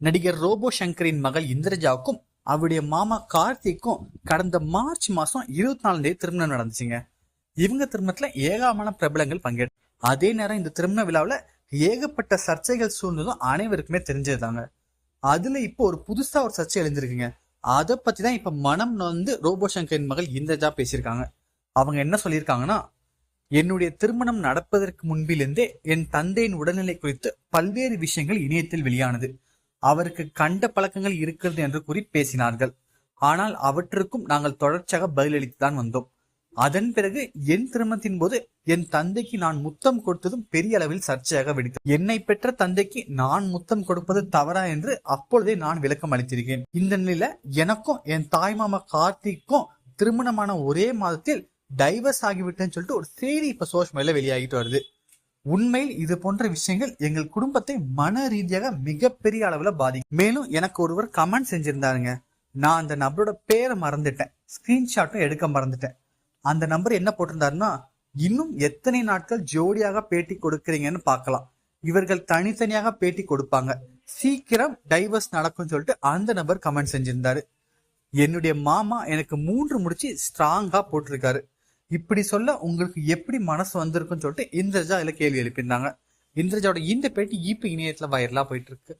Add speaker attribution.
Speaker 1: நடிகர் ரோபோ சங்கரின் மகள் இந்திரஜாவுக்கும் அவருடைய மாமா கார்த்திக்கும் கடந்த மார்ச் மாசம் இருபத்தி நாலாம் தேதி திருமணம் நடந்துச்சுங்க. இவங்க திருமணத்துல ஏகாமான பிரபலங்கள் பங்கேற்று அதே நேரம் இந்த திருமண விழாவுல ஏகப்பட்ட சர்ச்சைகள் சூழ்ந்ததும் அனைவருக்குமே தெரிஞ்சதுதாங்க. அதுல இப்போ ஒரு புதுசா ஒரு சர்ச்சை எழுந்திருக்குங்க. அதை பத்தி தான் இப்ப மனம் வந்து ரோபோ சங்கரின் மகள் இந்திரஜா பேசியிருக்காங்க. அவங்க என்ன சொல்லியிருக்காங்கன்னா என்னுடைய திருமணம் நடப்பதற்கு முன்பிலிருந்தே என் தந்தையின் உடல்நிலை குறித்து பல்வேறு விஷயங்கள் இணையத்தில் வெளியானது. அவருக்கு கண்ட பழக்கங்கள் இருக்கிறது என்று கூறி பேசினார்கள். ஆனால் அவற்றுக்கும் நாங்கள் தொடர்ச்சியாக பதிலளித்துதான் வந்தோம். அதன் பிறகு என் திருமணத்தின் போது என் தந்தைக்கு நான் முத்தம் கொடுத்ததும் பெரிய அளவில் சர்ச்சையாக வெடித்தது. என்னை பெற்ற தந்தைக்கு நான் முத்தம் கொடுப்பது தவறா என்று அப்பொழுதே நான் விளக்கம் அளித்திருக்கேன் இந்த நிலையில எனக்கும் என் தாய்மாமா கார்த்திக்கும் திருமணமான ஒரே மாதத்தில் டைவர்ஸ் ஆகிவிட்டேன்னு சொல்லிட்டு ஒரு செய்தி இப்ப சோஷியல் மீடியால வெளியாகிட்டு வருது. உண்மையில் இது போன்ற விஷயங்கள் எங்கள் குடும்பத்தை மன ரீதியாக மிகப்பெரிய அளவுல பாதிக்கும். மேலும் எனக்கு ஒருவர் கமெண்ட் செஞ்சிருந்தாருங்க. நான் அந்த நபரோட பேரை மறந்துட்டேன். ஸ்கிரீன்ஷாட்டும் எடுக்க மறந்துட்டேன். அந்த நம்பர் என்ன போட்டிருந்தாருன்னா இன்னும் எத்தனை நாட்கள் ஜோடியாக பேட்டி கொடுக்கறீங்கன்னு பார்க்கலாம். இவர்கள் தனித்தனியாக பேட்டி கொடுப்பாங்க. சீக்கிரம் டைவர்ஸ் நடக்கும்னு சொல்லிட்டு அந்த நபர் கமெண்ட் செஞ்சிருந்தாரு. என்னுடைய மாமா எனக்கு மூன்று முடிச்சு ஸ்ட்ராங்கா போட்டிருக்காரு. இப்படி சொல்ல உங்களுக்கு எப்படி மனசு வந்திருக்குன்னு சொல்லிட்டு இந்திரஜா இதில் கேள்வி எழுப்பியிருந்தாங்க. இந்திரஜாவோட இந்த பேட்டி இப்ப இணையத்துல வைரலா போயிட்டு இருக்கு.